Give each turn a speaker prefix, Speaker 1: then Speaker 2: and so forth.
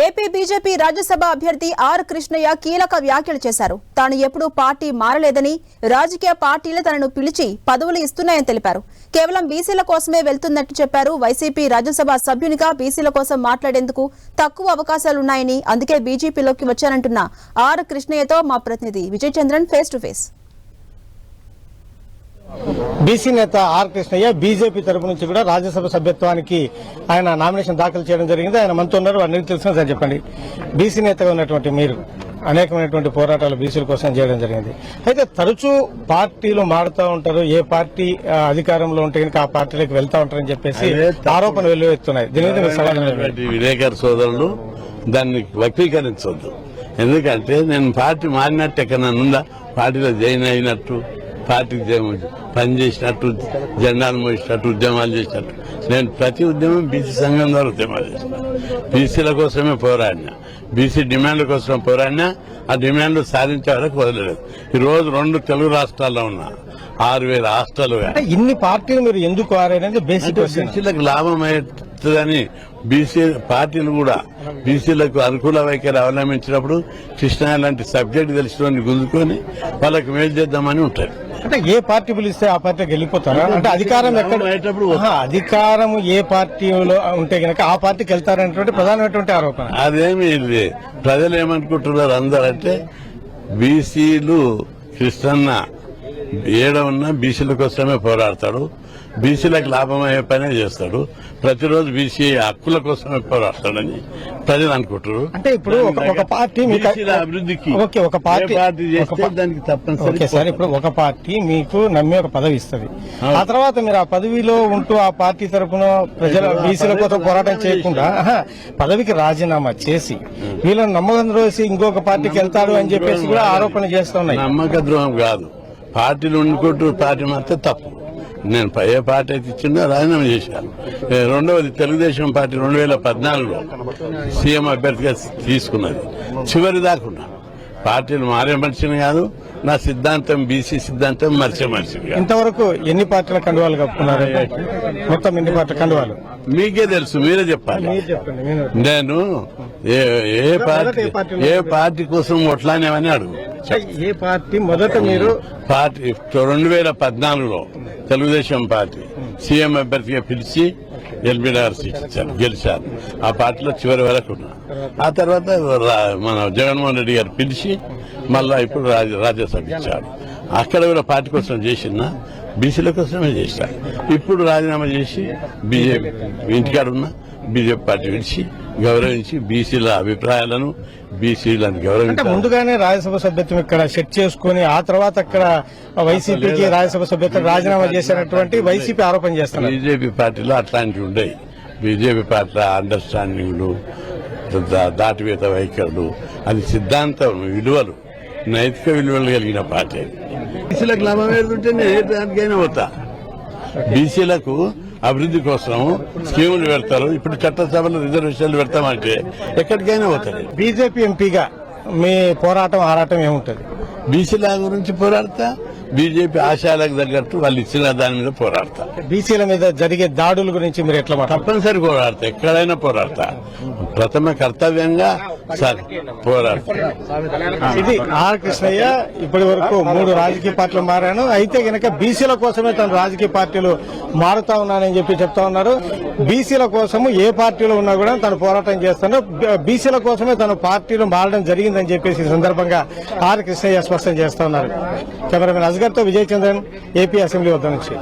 Speaker 1: AP BJP Rajya Sabha అభ్యర్థి are Krishnaiah కీలక వ్యాఖ్యలు చేశారు. తాను ఎప్పుడూ పార్టీ మారలేదని రాజకీయ పార్టీలు తనను పిలిచి పదవులు ఇస్తున్నాయని తెలిపారు. కేవలం బీసీల కోసమే వెళ్తున్నట్టు చెప్పారు వైసీపీ రాజ్యసభ సభ్యునిగా బీసీల కోసం మాట్లాడేందుకు తక్కువ అవకాశాలున్నాయని అందుకే బీజేపీలోకి వచ్చానంటున్న ఆర్ కృష్ణయ్యతో మా ప్రతినిధి Vijayachandran face to face
Speaker 2: BC నేత ఆర్ కృష్ణయ్య బీజేపీ తరపు నుంచి కూడా రాజ్యసభ సభ్యత్వానికి ఆయన నామినేషన్ దాఖలు చేయడం జరిగింది. ఆయన మనతో ఉన్నారు వారిని తెలిసిన సార్ చెప్పండి. బీసీ నేతగా ఉన్నటువంటి మీరు అనేకమైనటువంటి పోరాటాలు బీసీల కోసం చేయడం జరిగింది. అయితే తరచూ పార్టీలు మారుతూ ఉంటారు ఏ పార్టీ అధికారంలో ఉంటే కనుక ఆ పార్టీలోకి వెళ్తా ఉంటారని చెప్పేసి ఆరోపణలు వెల్లువెత్తున్నాయి. దీని మీద
Speaker 3: విలేకరు సోదరులు దాన్ని వక్రీకరించవద్దు ఎందుకంటే నేను పార్టీ మారినట్టు ఎక్కడ ఉందా? పార్టీలో జాయిన్ అయినట్టు. పార్టీకి జై- పనిచేసినట్టు జెండాలు మోసినట్టు ఉద్యమాలు చేసినట్టు. నేను ప్రతి ఉద్యమం బీసీ సంఘం ద్వారా ఉద్యమాలు చేసిన బీసీల కోసమే పోరాడినా బీసీ డిమాండ్ల కోసం పోరాడినా ఆ డిమాండ్లు సాధించే వరకు వదలలేదు. ఈ రోజు రెండు తెలుగు రాష్ట్రాల్లో ఉన్నా ఆరు వేల హాస్టల్
Speaker 2: ఇన్ని పార్టీలు మీరు ఎందుకు బేసిక్
Speaker 3: బీసీలకు లాభం అవుతుందని బీసీ పార్టీలు కూడా బీసీలకు అనుకూల వైఖరి అవలంబించినప్పుడు కృష్ణ లాంటి సబ్జెక్ట్ తెలిసిన గుంజుకొని వాళ్ళకి మేలు చేద్దామని ఉంటారు.
Speaker 2: అంటే ఏ పార్టీ పిలిస్తే ఆ పార్టీకి వెళ్ళిపోతారా అంటే అధికారం ఎక్కడ? అధికారం ఏ పార్టీలో ఉంటే గనక ఆ పార్టీకి వెళ్తారనేటువంటి ప్రధానమైనటువంటి ఆరోపణ.
Speaker 3: అదేమి లే. ప్రజలు ఏమనుకుంటున్నారు అందరంటే బీసీలు కృష్ణన్న ఏడ ఉన్నా బీసీల కోసమే పోరాడతాడు. బీసీలకు లాభం అయ్యే పనే చేస్తాడు. ప్రతిరోజు బీసీ హక్కుల కోసమే పోరాడతాడని ప్రజలు అనుకుంటారు.
Speaker 2: అంటే ఇప్పుడు ఒక- పార్టీ
Speaker 3: అభివృద్ధికి
Speaker 2: ఓకే ఒక పార్టీ
Speaker 3: దానికి తప్పనిసరి
Speaker 2: సార్ ఇప్పుడు ఒక పార్టీ మీకు నమ్మి ఒక పదవి ఇస్తుంది. ఆ. తర్వాత మీరు ఆ పదవిలో ఉంటూ ఆ పార్టీ తరపున ప్రజల బీసీల కోసం పోరాటం చేయకుండా పదవికి రాజీనామా చేసి వీళ్ళని నమ్మకం రోజు ఇంకొక పార్టీకి వెళ్తాడు అని చెప్పేసి కూడా ఆరోపణ చేస్తున్నాయి
Speaker 3: నమ్మక ద్రోహం కాదు. పార్టీలు ఉండుకుంటూ పార్టీ మాత్రం తప్పు. నేను ఏ పార్టీ అయితే ఇచ్చిందో రాజీనామా చేశాను. రెండవది తెలుగుదేశం పార్టీ రెండు వేల పద్నాలుగులో సీఎం అభ్యర్థిగా తీసుకున్నది. చివరి దాకున్నా పార్టీలు మారే మనిషిని కాదు నా సిద్ధాంతం బీసీ సిద్ధాంతం మరిచే కాదు
Speaker 2: ఇంతవరకు ఎన్ని పార్టీల కండువాలు కప్పుకున్నారు మొత్తం ఎన్ని పార్టీల కండువాలు?
Speaker 3: మీకే తెలుసు మీరే చెప్పాలి. నేను ఏ పార్టీ
Speaker 2: ఏ
Speaker 3: పార్టీ కోసం ఒట్లానేమని అడుగు?
Speaker 2: ఏ పార్టీ మొదట మీరు?
Speaker 3: పార్టీ రెండు వేల పద్నాలుగులో తెలుగుదేశం పార్టీ. సీఎం అభ్యర్థిగా పిలిచి ఎల్బీడీఆర్సీ సీట్ ఇచ్చారు గెలిచారు. ఆ పార్టీలో చివరి వరకు ఉన్నా. ఆ తర్వాత రా- మన జగన్మోహన్ రెడ్డి గారు పిలిచి మళ్ళా ఇప్పుడు రాజ్యసభ ఇచ్చారు. అక్కడ కూడా పార్టీ కోసం చేసిన బీసీల కోసమే చేశారు ఇప్పుడు రాజీనామా చేసి బీజేపీ ఇంటికాడ ఉన్న బీజేపీ పార్టీ విడిచి గౌరవించి బీసీల అభిప్రాయాలను బీసీలను
Speaker 2: అంటే
Speaker 3: గౌరవించారు
Speaker 2: ముందుగానే రాజ్యసభ సభ్యత్వం ఇక్కడ సెట్ చేసుకుని ఆ తర్వాత అక్కడ వైసీపీకి రాజ్యసభ సభ్యత్వం రాజీనామా చేసినటువంటి వైసీపీ ఆరోపణ చేస్తున్నారు.
Speaker 3: బీజేపీ పార్టీలో అట్లాంటివి ఉండయి బీజేపీ పార్టీలో అండర్స్టాండింగ్లు దాటివేత వైఖరులు అది సిద్ధాంతం విలువలు నైతిక విలువలు కలిగిన పార్టీ. బీసీలకు లాభం ఏడుతుంటే నేను ఏ దానికైనా పోతా. బీసీలకు అభివృద్ధి కోసం స్కీములు పెడతారు. ఇప్పుడు చట్టసభలో రిజర్వేషన్లు పెడతామంటే ఎక్కడికైనా పోతారు.
Speaker 2: బీజేపీ ఎంపీగా మీ పోరాటం ఆరాటం ఏముంటది?
Speaker 3: బీసీల గురించి పోరాడతా? బీజేపీ ఆశయాలకు తగ్గట్టు వాళ్ళు ఇచ్చిన దాని మీద పోరాడతా
Speaker 2: బీసీల మీద జరిగే దాడుల గురించి మీరు ఎట్లా
Speaker 3: తప్పనిసరి పోరాడతా ఎక్కడైనా పోరాడతా ప్రథమ కర్తవ్యంగా సార్ పోరాడతా
Speaker 2: ఇది ఆర్ కృష్ణయ్య ఇప్పటి వరకు మూడు రాజకీయ పార్టీలు మారాను. అయితే గనక బీసీల కోసమే తను రాజకీయ పార్టీలు మారుతా ఉన్నానని చెప్పి చెప్తా ఉన్నారు. బీసీల కోసము ఏ పార్టీలో ఉన్నా కూడా తను పోరాటం చేస్తున్నారు బీసీల కోసమే తను పార్టీలు మారడం జరిగిందని చెప్పేసి ఈ సందర్భంగా ఆర్ కృష్ణయ్య స్పష్టం చేస్తా ఉన్నారు. కెమెరామెన్ అస్గర్తో చంద్రన్ ఏపీ అసెంబ్లీ వద్ద నుంచి